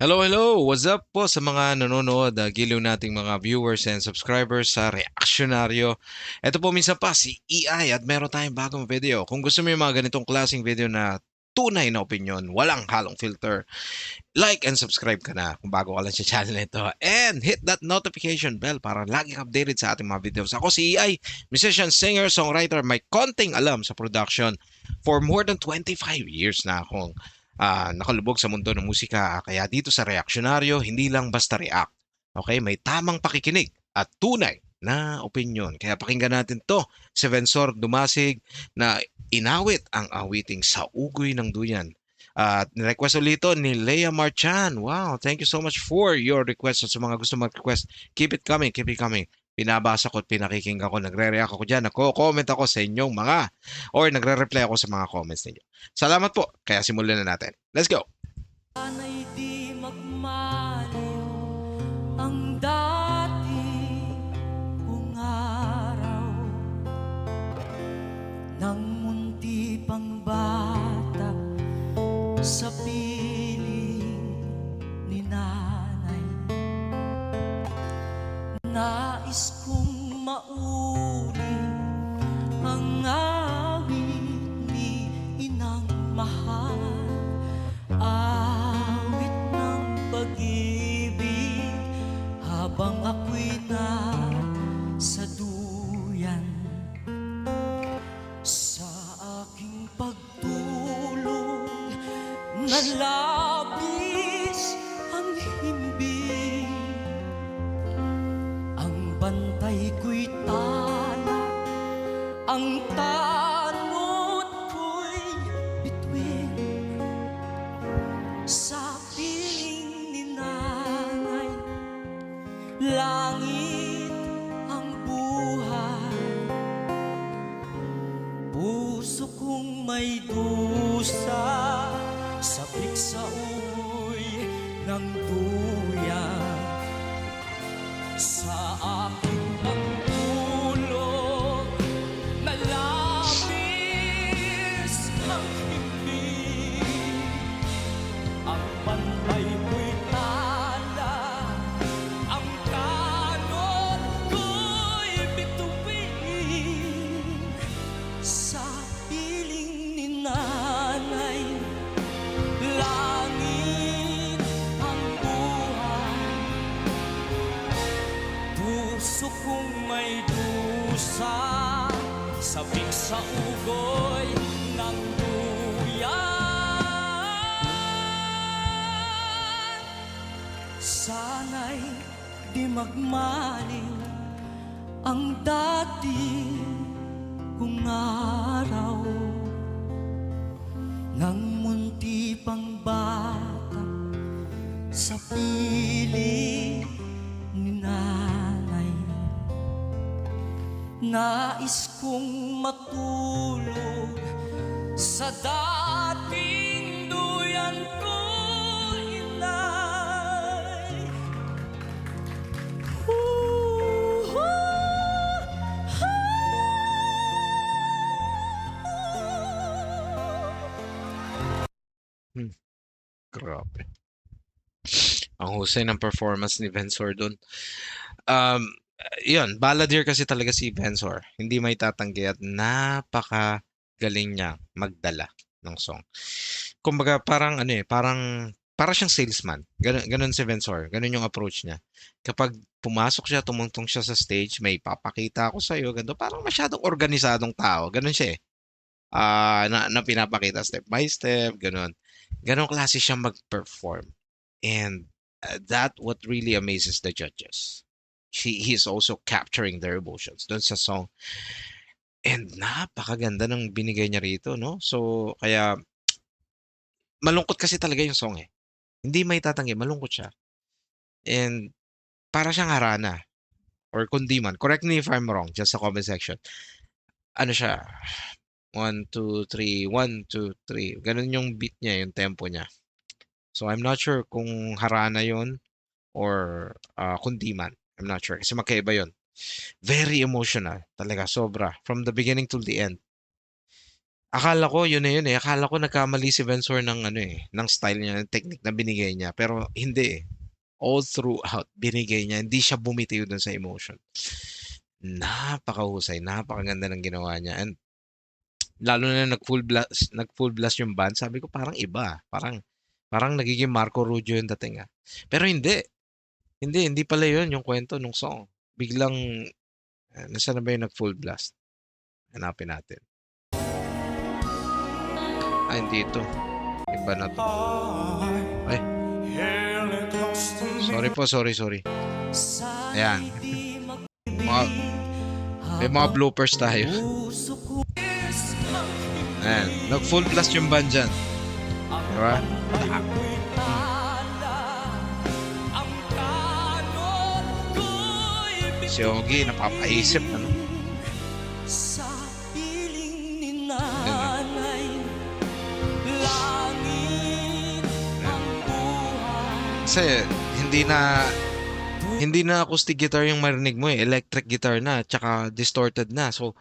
Hello, hello! What's up po sa mga nanonood, uh, giliw nating mga viewers and subscribers sa Reaksyonaryo. Ito po minsan pa si EI at meron tayong bagong video. Kung gusto mo yung mga ganitong klaseng video na tunay na opinion, walang halong filter, like and subscribe ka na kung bago ka lang sa channel na ito. And hit that notification bell para lagi updated sa ating mga videos. Ako si EI, musician, singer, songwriter, may konting alam sa production. For more than 25 years na akong ah, nakalubog sa mundo ng musika. Kaya dito sa reaksyonaryo, hindi lang basta react. Okay? May tamang pakikinig at tunay na opinion. Kaya pakinggan natin to si Vensor Dumasig na inawit ang awiting sa ugoy ng duyan. At request ulit ni Leia Marchan. Wow, thank you so much for your request. At sa mga gusto mag-request, keep it coming, keep it coming. Binabasa ko at pinakikinggan ko, nagre-react ako dyan, nagko-comment ako sa inyong mga, or nagre-reply ako sa mga comments ninyo. Salamat po. Kaya simulan na natin. Let's go. Ang dati na labis ang himbing Ang bantay ko'y tala, ang tanod ko'y bituin. Sa piling ni nanay Langit ang buhay. Puso kong may dusa Sabik sa uy ng duyan dusa Sabik sa ugoy ng duyan. Sana'y di magmaliw ang dati kong araw Nais kong matulog sa dating duyan ko, inay. Grabe. Ang husay ng performance ni Vensor doon. Um, yun, balladeer kasi talaga si Vensor. Hindi may tatanggi at napaka galing niya magdala ng song. Kumbaga parang ano eh, parang para siyang salesman. Ganun, ganun si Vensor. Ganun yung approach niya. Kapag pumasok siya, tumungtong siya sa stage, may papakita ako sa iyo, ganun. Parang masyadong organisadong tao. Ganun siya eh. Ah, na, na pinapakita step by step, ganun. Ganon klase siya mag-perform. And uh, that what really amazes the judges. She he is also capturing their emotions doon sa song. And napakaganda ng binigay niya rito, no? So kaya malungkot kasi talaga yung song eh. Hindi may tatanggi, malungkot siya. And para siyang harana or kundi man. Correct me if I'm wrong, just sa comment section. Ano siya? 1, 2, 3, 1, 2, 3. Ganun yung beat niya, yung tempo niya. So I'm not sure kung harana yon or ah, kundi man. I'm not sure. Kasi magkaiba yon. Very emotional. Talaga, sobra. From the beginning to the end. Akala ko yun na yun eh. Akala ko nagkamali si Vensor ng ano eh, ng style niya, ng technique na binigay niya. Pero hindi eh. All throughout, binigay niya. Hindi siya bumitiw dun sa emotion. Napakahusay, napakaganda ng ginawa niya. And lalo na nag full blast, nag full blast yung band, sabi ko parang iba. Parang parang nagiging Marco Rubio yung dating ah. Pero hindi. Hindi, hindi pala yun yung kwento nung song. Biglang, uh, nasaan na ba yung nag full blast? Hanapin natin. Ah, hindi ito. Iba na to. Ay. Sorry po, sorry, sorry. Ayan. Mga, may mga bloopers tayo. Ayan. Nag full blast yung band dyan. Diba? Si Ogie, napapaisip, ano? Sa piling ni nanay Langit ang buhay Kasi hindi na hindi na acoustic guitar yung marinig mo eh. Electric guitar na, tsaka distorted na. So,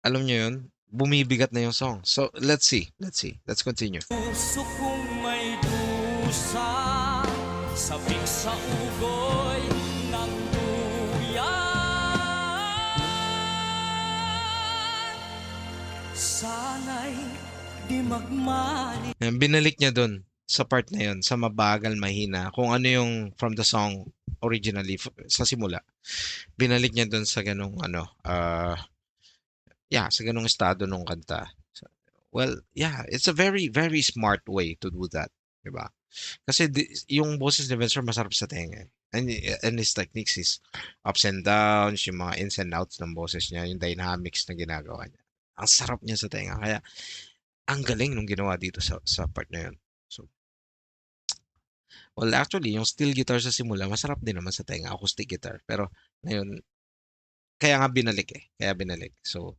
alam nyo yun, bumibigat na yung song. So, let's see. Let's see. Let's continue. Puso kong may dusa Sabik sa ugoy di magmali Binalik niya dun sa part na yun, sa mabagal, mahina. Kung ano yung from the song originally, sa simula. Binalik niya dun sa ganong ano, uh, yeah, sa ganong estado nung kanta. So, well, yeah, it's a very, very smart way to do that. Diba? Kasi di, yung boses ni Venture masarap sa tenga. And, and his techniques is ups and downs, yung mga ins and outs ng boses niya, yung dynamics na ginagawa niya. Ang sarap niya sa tenga. Kaya, ang galing nung ginawa dito sa, sa part na yun. So, well, actually, yung steel guitar sa simula, masarap din naman sa tenga, acoustic guitar. Pero, ngayon, kaya nga binalik eh. Kaya binalik. So,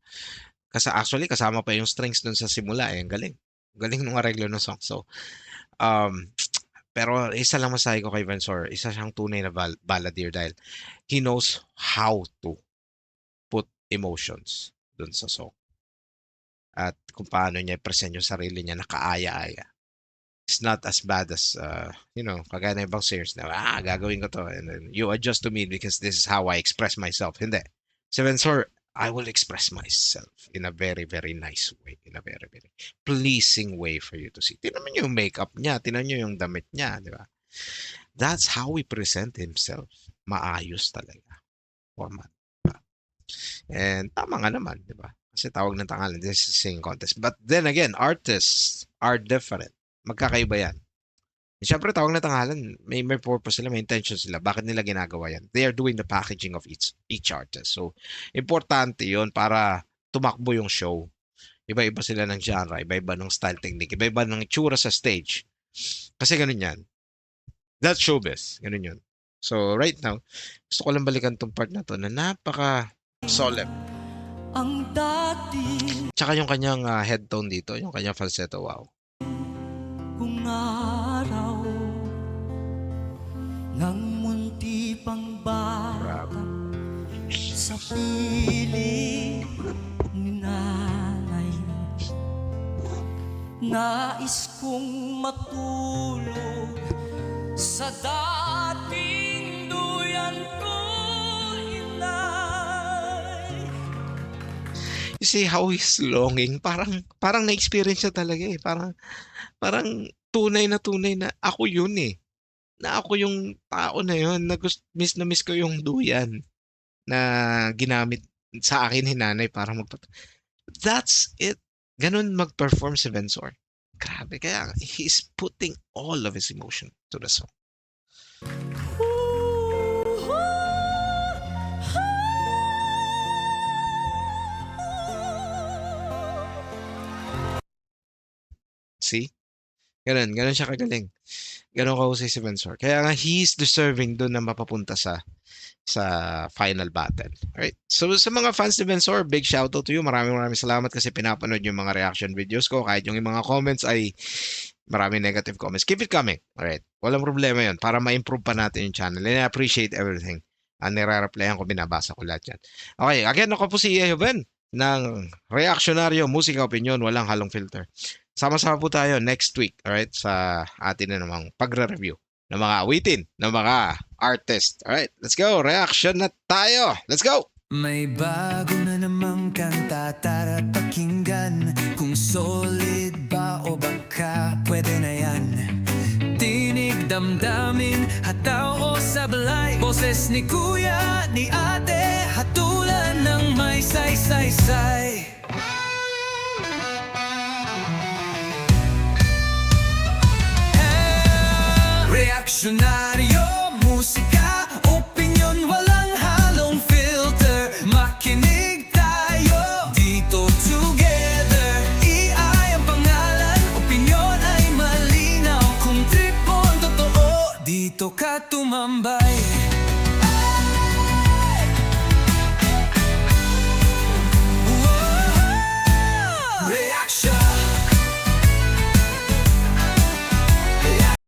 kasi actually, kasama pa yung strings dun sa simula eh. Ang galing. Galing nung areglo ng song. So, um, pero isa lang masahe ko kay Vensor, isa siyang tunay na bal- balladeer dahil he knows how to put emotions dun sa song. At kung paano niya i-present yung sarili niya nakaaya-aya. It's not as bad as, uh, you know, kagaya ng ibang singers na, ah, gagawin ko to. And then you adjust to me because this is how I express myself. Hindi. Si Vensor, I will express myself in a very, very nice way. In a very, very pleasing way for you to see. Tinan niyo yung makeup niya. Tinan niyo yung damit niya. Di ba? That's how he present himself. Maayos talaga. Format. And tama nga naman, di ba? Kasi tawag ng tangalan, this is singing contest. But then again, artists are different. Magkakaiba yan. Siyempre, tawag na tangalan, may, may purpose sila, may intention sila. Bakit nila ginagawa yan? They are doing the packaging of each, each artist. So, importante yon para tumakbo yung show. Iba-iba sila ng genre, iba-iba ng style technique, iba-iba ng itsura sa stage. Kasi ganun yan. That's showbiz. Ganun yun. So, right now, gusto ko lang balikan tong part na to na napaka solemn. Ang dati Tsaka yung kanyang ah, head tone dito, yung kanyang falsetto, wow. kong araw Nang munti pang bata. Sa piling ni nanay Nais kong matulog Sa dating duyan ko inay You see how he's longing, parang parang na-experience niya talaga eh. Parang parang tunay na tunay na ako yun eh. Na ako yung tao na yun, na gust, miss na miss ko yung duyan na ginamit sa akin ni nanay para magpat... That's it. Ganun mag-perform si Bensor. Grabe, kaya he's putting all of his emotion to the song. See? Ganun, ganun siya kagaling. Ganun kahusay si Bensor. Kaya nga, he's deserving doon na mapapunta sa sa final battle. Alright. So sa mga fans ni Bensor, big shoutout to you. Maraming maraming salamat kasi pinapanood yung mga reaction videos ko. Kahit yung mga comments ay maraming negative comments. Keep it coming. Alright. Walang problema yun. Para ma-improve pa natin yung channel. And I appreciate everything. Ang nire-replyan ko, binabasa ko lahat yan. Okay. Again, ako po si Jehoven ng reaksyonaryo, musika, opinion, walang halong filter. Sama-sama po tayo next week, alright, sa atin na namang pagre-review ng mga awitin ng mga artist. Alright, let's go. Reaction na tayo. Let's go. May bago na namang kanta tara pakinggan Kung solid ba o baka pwede na yan Tinig damdamin, hataw o sablay Boses ni kuya, ni ate Hatulan ng may say-say-say Reaksyonaryo,